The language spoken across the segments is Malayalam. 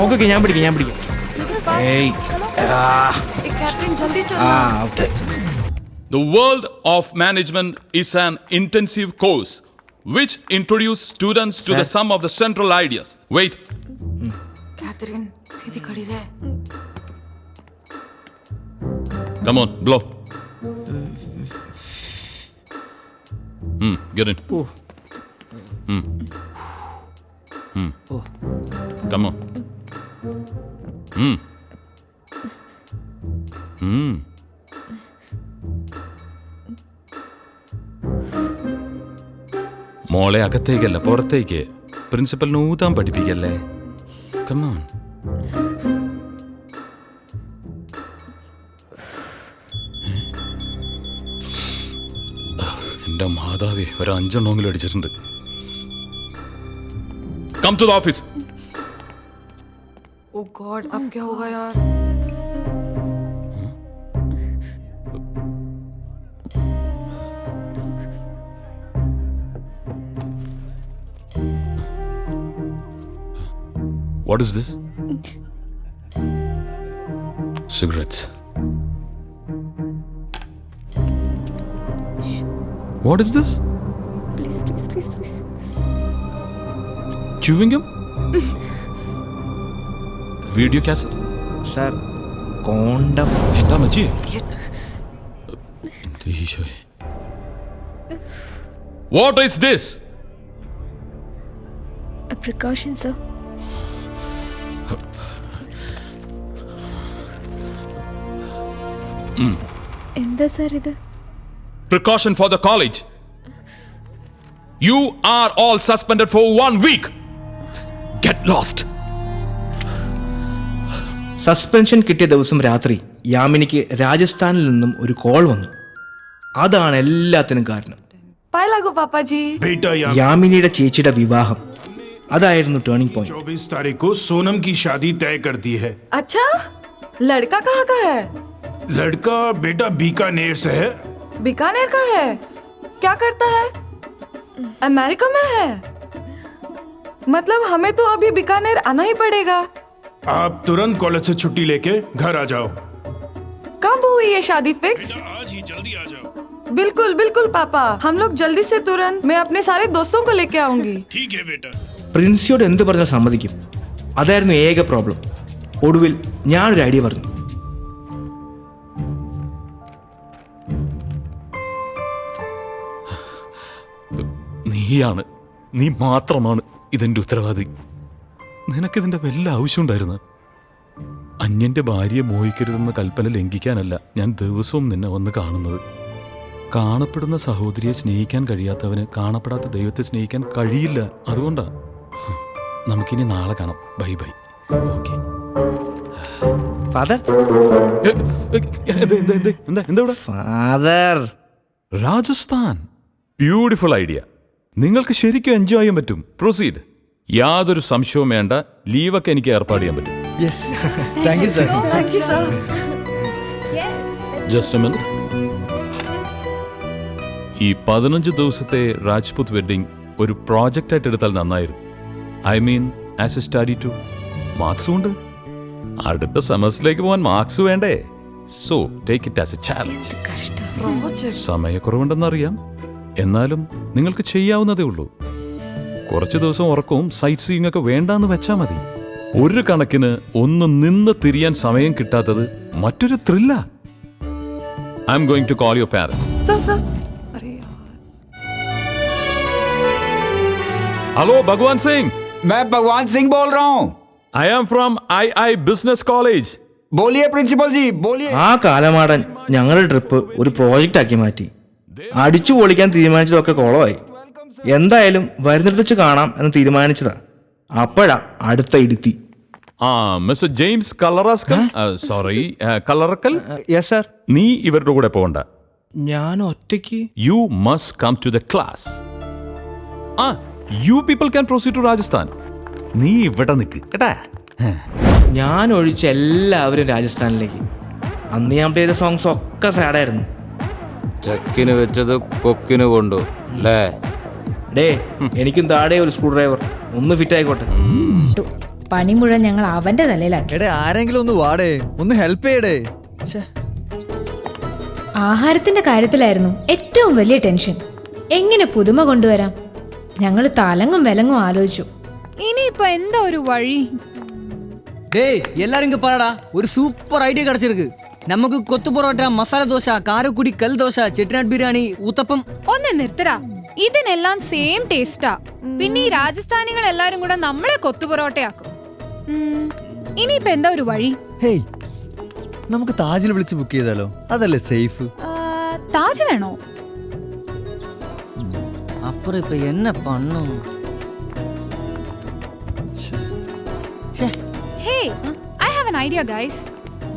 ഓക്കെ ഓക്കെ ഞാൻ പിടിക്കാം ഞാൻ പിടിക്കാം ഏയ് ആ, कैप्टन जल्दी चलो ആ okay The world of management is an intensive course which introduces students to the sum of the central ideas. Wait, Catherine सीधी खड़ी रहे come on, blow. Hmm, get in. Oh. Hmm. Hmm. Come on. മോളെ അകത്തേക്കല്ല പുറത്തേക്ക്. പ്രിൻസിപ്പലിന് ഊതാൻ പഠിപ്പിക്കല്ലേ? കമോൺ എന്റെ മാതാവേ ഒരു അഞ്ചെണ്ണമെങ്കിലും അടിച്ചിട്ടുണ്ട്. Come to the office God अब क्या होगा यार What is this? Cigarettes. What is this? Please, please, please, please. Chewing gum? Video cassette sir condom എന്താ മച്ചി what is this A precaution, sir. എന്താ സാർ ഇത് precaution for the college. You are all suspended for one week. Get lost. Suspension കിട്ടിയ ദിവസം രാത്രി യാമിനിക്ക് രാജസ്ഥാനിൽ നിന്നും ഒരു കോൾ വന്നു അതാണ് എല്ലാത്തിനും കാരണം पाए लागो पापा जी बेटा यहाँ യാമിനിയുടെ ചേച്ചിയുടെ വിവാഹം അതായിരുന്നു ടേണിംഗ് പോയിന്റ് चौबीस तारीख को सोनम की शादी तय कर दी है अच्छा लड़का कहाँ का है लड़का बेटा बीकानेर से है बीकानेर का है क्या करता है अमेरिका में है मतलब हमें तो अभी बीकानेर आना ही पड़ेगा आप तुरंत कॉलेज से छुट्टी लेके घर आ जाओ कब हुई ये शादी फिक्स आज ही जल्दी आ जाओ बिल्कुल बिल्कुल पापा हम लोग जल्दी से तुरंत मैं अपने सारे दोस्तों को लेके आऊंगी ठीक है बेटा പ്രിൻസിയോട് എന്ത് പറഞ്ഞാൽ സമ്മതിക്കും അതായിരുന്നു ഏക പ്രോബ്ലം ഒടുവിൽ ഞാനൊരു ഐഡിയ പറഞ്ഞു നീയാണ് നീ മാത്രമാണ് ഇതിന്റെ ഉത്തരവാദി നിനക്കിതിന്റെ വല്ല ആവശ്യമുണ്ടായിരുന്നു? അന്യന്റെ ഭാര്യയെ മോഹിക്കരുതെന്ന കൽപ്പന ലംഘിക്കാനല്ല ഞാൻ ദിവസവും നിന്നെ വന്ന് കാണുന്നത്. കാണപ്പെടുന്ന സഹോദരിയെ സ്നേഹിക്കാൻ കഴിയാത്തവന് കാണപ്പെടാത്ത ദൈവത്തെ സ്നേഹിക്കാൻ കഴിയില്ല. അതുകൊണ്ടാ. നമുക്കിനി നാളെ കാണാം. Bye bye. Okay. Father? Rajasthan. Beautiful idea. നിങ്ങൾക്ക് ശരിക്കും എൻജോയ് ചെയ്യാൻ പറ്റും. പ്രൊസീഡ്. യാതൊരു സംശയവും വേണ്ട. ലീവൊക്കെ എനിക്ക് ഏർപ്പാട് ചെയ്യാൻ പറ്റും. യെസ് സർ ജസ്റ്റ് ഈ പതിനഞ്ച് ദിവസത്തെ രാജ്പുത് വെഡിങ് ഒരു പ്രോജക്റ്റ് ആയിട്ട് എടുത്താൽ നന്നായിരുന്നു. I mean as a study too മാർക്സും ഉണ്ട്. അടുത്ത സെമസ്റ്ററിലേക്ക് പോകാൻ മാർക്സ് വേണ്ടേ. So take it as a challenge സമയക്കുറവുണ്ടെന്നറിയാം. എന്നാലും നിങ്ങൾക്ക് ചെയ്യാവുന്നതേ ഉള്ളൂ. കുറച്ച് ദിവസം ഉറക്കവും സൈറ്റ് സീയിങ് ഒക്കെ വേണ്ടാന്ന് വെച്ചാൽ മതി ഒരു കണക്കിന് ഒന്ന് നിന്ന് തിരിയാൻ സമയം കിട്ടാത്തത് മറ്റൊരു thrill I'm going to call your parents sir sir अरे यार ഹലോ ഭഗവാൻ സിംഗ് मैं भगवान सिंह बोल रहा हूँ I am from I I business college बोलिए प्रिंसिपल जी बोलिए ആ കാലമാടൻ ഞങ്ങളുടെ ട്രിപ്പ് ഒരു പ്രോജക്റ്റ് ആക്കി മാറ്റി അടിച്ചു പൊളിക്കാൻ തീരുമാനിച്ചതൊക്കെ കുളമായി എന്തായാലും വരുന്നിടത്ത് വെച്ച് കാണാം എന്ന് തീരുമാനിച്ചതാ. അപ്പോഴാ അടുത്ത ഇടുത്തി ആ മിസ്റ്റർ ജെയിംസ് കളറാസ്കൽ സോറി കളറക്കൽ യെസ് സർ നീ ഇവരുടെ കൂടെ പോകണ്ട. ഞാൻ ഒറ്റയ്ക്ക്? You must come to the class uh you people can proceed to Rajasthan നീ ഇവിടെ നിൽക്ക് കേട്ടാ? ഞാൻ ഒഴിച്ച എല്ലാവരും രാജസ്ഥാനിലേക്ക്. അന്ന് ഞാൻ ചെയ്ത സോങ്സ് ഒക്കെ സാഡായിരുന്നു ചെക്കിന് വെച്ചത് കൊക്കിന് കൊണ്ടു അല്ലേ ഡേ എനിക്കും താടേ ഒരു സ്ക്രൂ ഡ്രൈവർ ഒന്ന് ഫിറ്റ് ആയിക്കോട്ടെ പണി മുഴുവൻ ഞങ്ങൾ അവന്റെ തലയിലാക്കി എടേ ആരെങ്കിലും ഒന്ന് വാടേ ഒന്ന് ഹെൽപ്പ് ചെയ്യടേ ശ്ശേ. ആഹാരത്തിന്റെ കാര്യത്തിലായിരുന്നു ഏറ്റവും വലിയ ടെൻഷൻ എങ്ങനെ പുതുമ കൊണ്ടുവരാം ഞങ്ങൾ തലങ്ങും വിലങ്ങും ആലോചിച്ചു ഇനിയിപ്പോ എന്താ ഒരു വഴി டேய் எல்லாரும் இங்க பாருடா ஒரு சூப்பர் ஐடியா கிடைச்சிருக்கு நமக்கு கொத்து பரோட்டா மசாலா தோசை காரக்குடி கல் தோசை செட்டிநாட் பிரியாணி ஊத்தப்பம் ഒന്ന് നിർത്തടാ ഇതിനെല്ലാം സെയിം ടേസ്റ്റാ പിന്നെ ഈ രാജസ്ഥാനികൾ എല്ലാരും കൂടെ നമ്മളെ കൊത്തു പൊറോട്ടയാക്കും ഉം, ഇനിയിപ്പോ എന്താ ഒരു വഴി ഹേയ് നമുക്ക് താജിൽ വിളിച്ച് ബുക്ക് ചെയ്താലോ അതല്ലേ സേഫ് ആ, താജ് വേണോ அப்புறம் இப்ப என்ன பண்ணும் ச்சே, hey I have an idea guys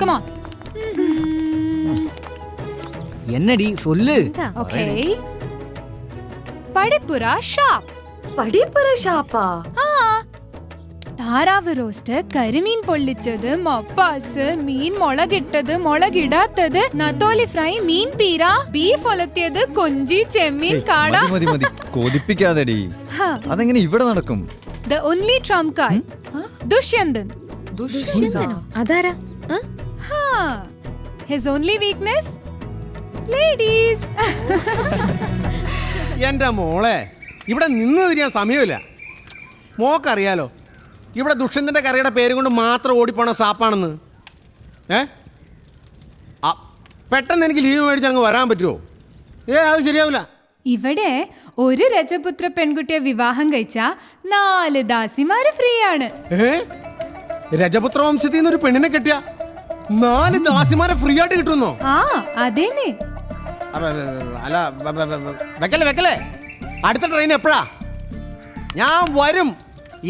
come on என்னடி சொல்லு ഓക്കേ പടിപ്പുര ഷാപ്പ് പടിപ്പുര ഷാപ്പാ ആ താറാവ് റോസ്റ്റ് കരിമീൻ പൊള്ളിച്ചത് മപ്പാസ് മീൻ മുളകിട്ടത് മുളകിടാത്തത് നത്തോലി ഫ്രൈ മീൻ പീര ബീഫ് ഒലത്തിയത് കൊഞ്ചി ചെമ്മീൻ കാട മതി മതി മതി കൊതിപ്പിക്കാതെടി അതെങ്ങനെ ഇവിടെ നടക്കും? The only trump card Dushyanthan. അതാരാ? ആ? ഹിസ് ഓൺലി വീക്ക്നെസ് ലേഡീസ് എന്റെ മോളെ ഇവിടെ നിന്ന് തിരിയാൻ സമയമില്ല. മോക്കറിയാലോ ഇവിടെ ദുഷ്യന്തന്റെ കറിയുടെ പേര് കൊണ്ട് മാത്രം ഓടിപ്പോണ സ്റ്റാപ്പാണെന്ന് ഏ? ആ, പെട്ടെന്ന് എനിക്ക് ലീവ് മേടിച്ച് അങ്ങ് വരാൻ പറ്റുമോ ഏ അത് ശരിയാവില്ല. ഇവിടെ ഒരു രജപുത്ര പെൺകുട്ടിയെ വിവാഹം കഴിച്ച നാല് ദാസിമാര് ഫ്രീ ആണ് ഏ? രജപുത്ര വംശത്തിൽ നിന്ന് ഒരു പെണ്ണിനെ കെട്ടിയ നാല് ദാസിമാരെ ഫ്രീ ആയിട്ട് കിട്ടുന്നോ ആ അതേനെ അല്ല വെക്കല്ലേ വെക്കല്ലേ? അടുത്ത ട്രെയിൻ എപ്പോഴാ? ഞാൻ വരും.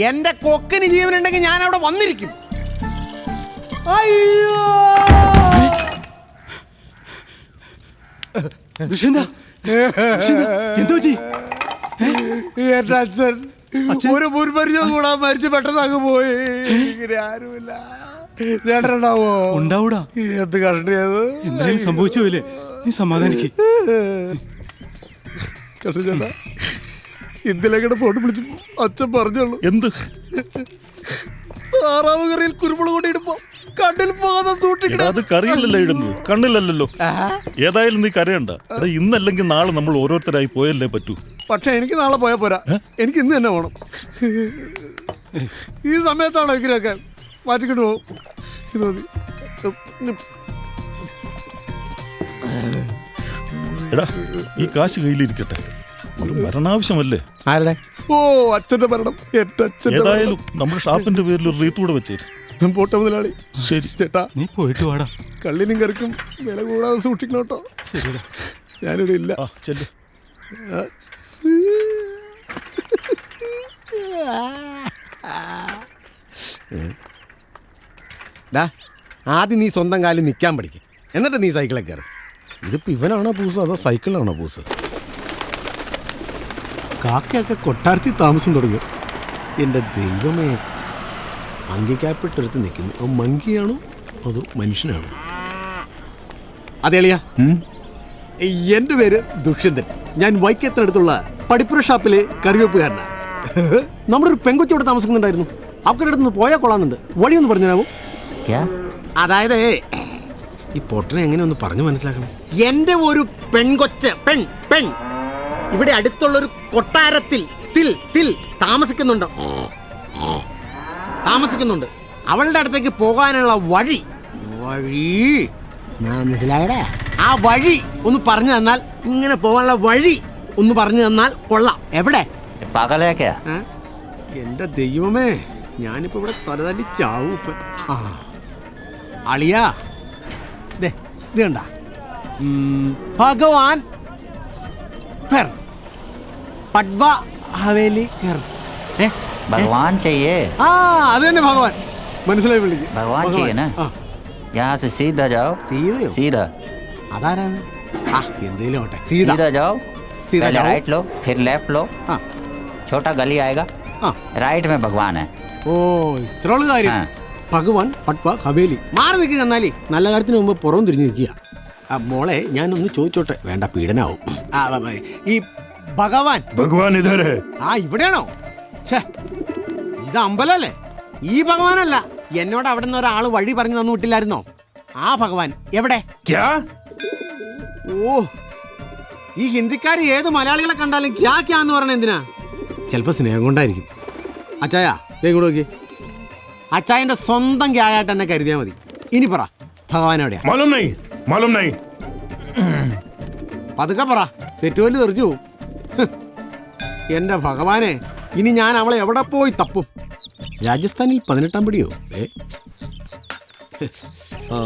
എന്റെ കൊക്കിന് ജീവനുണ്ടെങ്കിൽ ഞാൻ അവിടെ വന്നിരിക്കും. അയ്യോ! എന്റെ അച്ഛൻ ഒരു മുൻപരിചയം കൂടാൻ മരിച്ചു പെട്ടെന്ന് അങ്ങ് പോയി. ഇങ്ങനെ ആരുമില്ല. ചേട്ടനുണ്ടാവോ? ഉണ്ടാവൂടാ. എന്ത് കണ്ടത് എന്തായാലും സംഭവിച്ചു നീ സമാധാനിക്ക്. കണ്ടു ചേട്ടാ ഇന്നലെ ഫോൺ വിളിച്ചു അച്ഛൻ പറഞ്ഞോളൂ? എന്ത്? താറാവ് കറിയിൽ കുരുമുളക് കൂടി ഇടുമ്പോ കണ്ണിൽ പോകാതെ സൂക്ഷിക്കണം. അത് കറിയില്ലല്ലോ ഇടുന്നത്. കണ്ണിലല്ലല്ലോ ഏതായാലും നീ കരയണ്ട. അത് ഇന്നല്ലെങ്കിൽ നാളെ നമ്മൾ ഓരോരുത്തരായി പോയല്ലേ പറ്റൂ. പക്ഷെ എനിക്ക് നാളെ പോയാൽ പോരാ. എനിക്ക് ഇന്ന് തന്നെ പോകണം ഈ സമയത്താണോ ഇങ്ങനെയൊക്കെ മാറ്റിക്കൊണ്ട് പോകും. ഇത് മതി. എടാ ഈ കാശ് കയ്യിലിരിക്കട്ടെ. ഒരു മരണാവശ്യമല്ലേ? ആരുടെ? ഓ അച്ഛന്റെ മരണം. എന്റെ അച്ഛന്റെ ഏതായാലും നമ്മുടെ ഷാപ്പിന്റെ പേരിൽ ഒരു റീത്ത് കൂടെ വെച്ചേരും. മരണം. പോട്ടെ മുതലാളി. ശരി. ചേട്ടാ നീ പോയിട്ട് വാടാ. കള്ളിനും കറിക്കും വില കൂടാതെ സൂക്ഷിക്കണം കേട്ടോ. ഞാനിവിടെ ഇല്ല. ആ ചെല്ല്. ഡാ ആദ്യം നീ സ്വന്തം കാലിൽ നിൽക്കാൻ പഠിക്കും. എന്നിട്ട് നീ സൈക്കിളിൽ കയറി. ഇതിപ്പോ ഇവനാണോ പൂസ് അതോ സൈക്കിളാണോ പൂസ്? കാക്കയൊക്കെ കൊട്ടാരത്തിൽ താമസം തുടങ്ങി. എന്റെ ദൈവമേ മങ്കിക്കാപ്പിട്ടടുത്ത് നിൽക്കുന്നു. അത് മങ്കിയാണോ അതോ മനുഷ്യനാണോ? അതെളിയ എന്റെ പേര് ദുഷ്യന്തൻ. ഞാൻ വൈക്കത്തിനടുത്തുള്ള പടിപ്പുര ഷാപ്പിലെ കറിവെപ്പുകാരനാണ് നമ്മുടെ ഒരു പെങ്കൊച്ചി ഇവിടെ താമസിക്കുന്നുണ്ടായിരുന്നു. അവക്കടുത്ത് നിന്ന് പോയാൽ കൊള്ളാന്നുണ്ട് വഴിയൊന്ന് പറഞ്ഞുതരാമോ? അതായത് ഈ പൊട്ടനെ എങ്ങനെ ഒന്ന് പറഞ്ഞു മനസ്സിലാക്കണം? എന്റെ ഒരു പെൺകൊച്ച പെൺ പെൺ. ഇവിടെ അടുത്തുള്ള ഒരു കൊട്ടാരത്തിൽ തിൽ തിൽ താമസിക്കുന്നുണ്ട്. താമസിക്കുന്നുണ്ട്. അവളുടെ അടുത്തേക്ക് പോകാനുള്ള വഴി. വഴി? മനസ്സിലായടാ. ആ വഴി ഒന്ന് പറഞ്ഞു തന്നാൽ ഇങ്ങനെ പോകാനുള്ള വഴി ഒന്ന് പറഞ്ഞു തന്നാൽ കൊള്ളാം. എവിടെ? പകലേക്കാ? എന്റെ ദൈവമേ ഞാനിപ്പോ ഇവിടെ തലതല്ലി ചാവും ഇപ്പൊ. ആ. അളിയാ ദേ ഇത് കണ്ട ഭഗവാൻ ഘർ പഡ്വ ഹവേലി ഘർ ഏ ഭഗവാൻ ചെയ്യേ ആ അത് തന്നെ ഭഗവാൻ മനസ്സിലായി വിളിക്കും ഭഗവാൻ ചെയ്യേ ആ यहाँ से सीधा जाओ സീതയോ सीधा അതാരാണ് ആ എന്തേലും ആവട്ടെ സീത सीधा जाओ सीधा पहले जाओ। राइट लो फिर लेफ्ट लो ആ छोटा गली आएगा ആ राइट में भगवान है ഓ ഇത്രയുള്ള കാര്യം ആ. ഭഗവാൻ പട്വ ഹവേലി മാറി നിൽക്കുക എന്നാലേ നല്ല കാര്യത്തിന് മുമ്പ് പുറം തിരിഞ്ഞു നിൽക്കുക ആ മോളെ ഞാനൊന്ന് ചോദിച്ചോട്ടെ. വേണ്ട പീഡനാവും. ഈ ഭഗവാൻ. ഭഗവാൻ ഇതേ ആ ഇവിടെയാണോ? ഇത് അമ്പലല്ലേ ഈ ഭഗവാനല്ല. എന്നോട് അവിടെ നിന്ന് ഒരാൾ വഴി പറഞ്ഞു തന്നു വിട്ടില്ലായിരുന്നോ? ആ ഭഗവാൻ എവിടെ? ഓ ഈ ഹിന്ദിക്കാർ ഏത് മലയാളികളെ കണ്ടാലും ക്യാ ക്യാ എന്ന് പറഞ്ഞ എന്തിനാ? ചിലപ്പോ സ്നേഹം കൊണ്ടായിരിക്കും. അച്ചായാ ഇതേ നോക്കി അച്ചായന്റെ സ്വന്തം ക്യായായിട്ട് എന്നെ കരുതിയാൽ മതി ഇനി പറ ഭഗവാൻ എവിടെയാ मालूम नहीं मालूम नहीं പതുക്കെ പറ സെറ്റ് വല്ലു തെറിച്ചു പോവും ഹ്. എന്റെ ഭഗവാനെ ഇനി ഞാൻ അവളെ എവിടെ പോയി തപ്പും രാജസ്ഥാനിൽ പതിനെട്ടാം പിടിയോ ഏ ആ.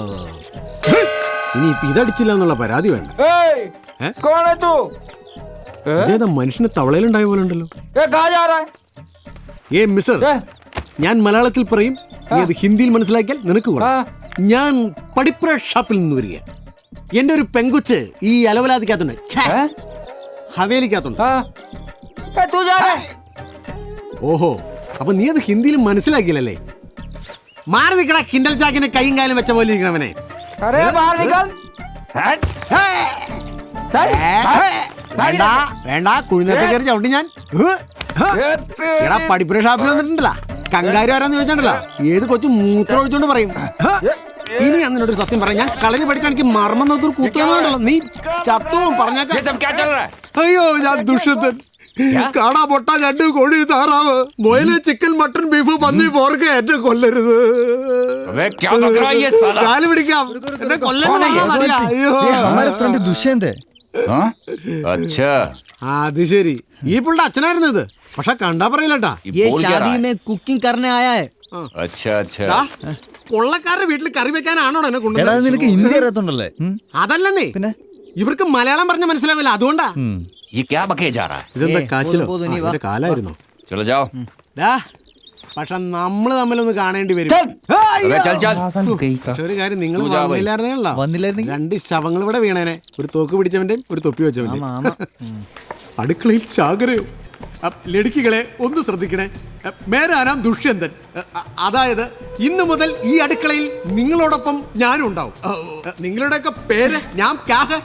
ഇനി ഇപ്പൊ ഇതടിച്ചില്ല എന്നുള്ള പരാതി വേണ്ട ഏ? कौन है तू ഇതേതാ മനുഷ്യന് തവളയിലുണ്ടായ പോലെ ഉണ്ടല്ലോ ए कहा जा रहा है ഏ മിസ്റ്റർ ഞാൻ മലയാളത്തിൽ പറയും നീ അത് ഹിന്ദിയിൽ മനസ്സിലാക്കിയാൽ നിനക്ക് കൊള്ളാം. ഞാൻ പടിപ്പുര ഷാപ്പിൽ നിന്ന് വരിക എന്റെ ഒരു പെങ്കുച്ച് ഈ അലവലാതിക്കാത്തുണ്ട് ഹവേലിക്കാത്തുണ്ട് ഓഹോ അപ്പൊ നീ അത് ഹിന്ദിയിൽ മനസ്സിലാക്കിയില്ലല്ലേ മാറി നിൽക്കണ കിൻഡൽ ചാക്കിന് കൈയും കാലും വെച്ച പോലെ ഇരിക്കണവനെ. വേണ്ട വേണ്ട കുഴിനത്തെ കയറി ചവിട്ടി ഞാൻ. എടാ പടിപ്പുര ഷാപ്പിൽ വന്നിട്ടുണ്ടല്ലോ. കങ്കാരി ആരാന്ന് ചോദിച്ചാണ്ടല്ലോ. ഏത് കൊച്ചു മൂത്രം ഒഴിച്ചോണ്ട് പറയും. ഇനി അന്നിനോട് സത്യം പറയാം. ഞാൻ കളരി പഠിക്കാണെങ്കിൽ മർമ്മം നോക്കൊരു കുത്തുകയാണല്ലോ നീ ചത്തവും പറഞ്ഞാക്ക. അയ്യോ ഞാൻ ദുഷ്യത്തൻ കാണാ പൊട്ട രണ്ട് കോഴി താറാവ്. മൊയിൽ ചിക്കൻ മട്ടൺ ബീഫ് പന്നി പോർക്ക് എന്നെ കൊല്ലരുത്. കാൽ പിടിക്കാം. എന്നെ ദുഷ്യന്തേ അത് ശരി. ഈ പിള്ള അച്ഛനായിരുന്നത് പക്ഷെ കണ്ടാ പറയില്ലട്ടാ ये ये बोल क्या रहा शादी है में कुकिंग करने आया है अच्छा अच्छा ദാ, കൊള്ളക്കാരുടെ വീട്ടിൽ കറി വെക്കാനാണോ എന്നെ എടാ അത് നിനക്ക് കൊണ്ടുവന്നത് ഹിന്ദി അറിയത്തുണ്ടല്ലേ ഉം? അതല്ലെന്നേ പിന്നെ? ഇവർക്ക് മലയാളം പറഞ്ഞ മനസ്സിലാവില്ല അതുകൊണ്ടാ ഉം. ये क्या बके जा रहा है ഇതെന്താ ഏ, കാച്ചിലോ പോതു, പോതു, നീ ആ, വാ. ഇതിന്റെ കാലായിരുന്നോ चलो जाओ ഡാ പക്ഷെ നമ്മള് തമ്മിലൊന്ന് കാണേണ്ടി വരും ആ, അയ്യോ. अबे चल चल പക്ഷെ ഒരു കാര്യം നിങ്ങൾ തൂജാ പോയി. വന്നില്ലായിരുന്നല്ലോ വന്നില്ലായിരുന്നെങ്കിൽ? രണ്ട് ശവങ്ങൾ ഇവിടെ വീണേനെ ഒരു തോക്ക് പിടിച്ചവന്റെയും ഒരു തൊപ്പി വെച്ചവന്റെയും അടുക്കളയിൽ ചാകരയോ അ, ലടുക്കികളെ ഒന്ന് ശ്രദ്ധിക്കണേ അ, മേരാനാം ദുഷ്യന്തൻ അ, അ, അതായത് ഇന്നു മുതൽ ഈ അടുക്കളയിൽ നിങ്ങളോടൊപ്പം ഞാനും ഉണ്ടാവും അ, അ, നിങ്ങളുടെയൊക്കെ പേര് ഞാൻ ക്യാഹ്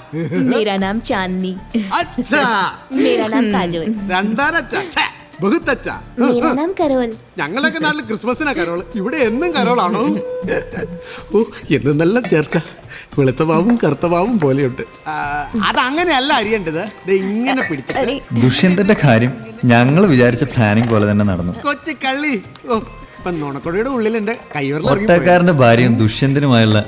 मेरा नाम चांदनी അച്ഛാ मेरा नाम काजोल രണ്ടാനച്ഛ ഛേ, ബഹുത്തച്ഛ मेरा नाम करोल ഞങ്ങളൊക്കെ നാട്ടിൽ ക്രിസ്മസിനാ കരോള് ഇവിടെ എന്നും കരോളാണോ ഓ എന്നും നല്ല ചേർച്ച വെളുത്ത പാവും കറുത്ത പാവും പോലെയുണ്ട് ആ, അതങ്ങനെയല്ല അറിയേണ്ടത് ദേ ഇങ്ങനെ പിടിച്ചിട്ട് ദുഷ്യന്തന്റെ കാര്യം ഞങ്ങൾ വിചാരിച്ച പ്ലാനിങ് പോലെ തന്നെ നടന്നു. കൊച്ചു കള്ളി. ഓ ഇപ്പൊ നുണക്കൊടിയുടെ ഉള്ളിലുണ്ട്. ഒട്ടക്കാരന്റെ ഭാര്യയും ദുഷ്യന്തനുമായുള്ള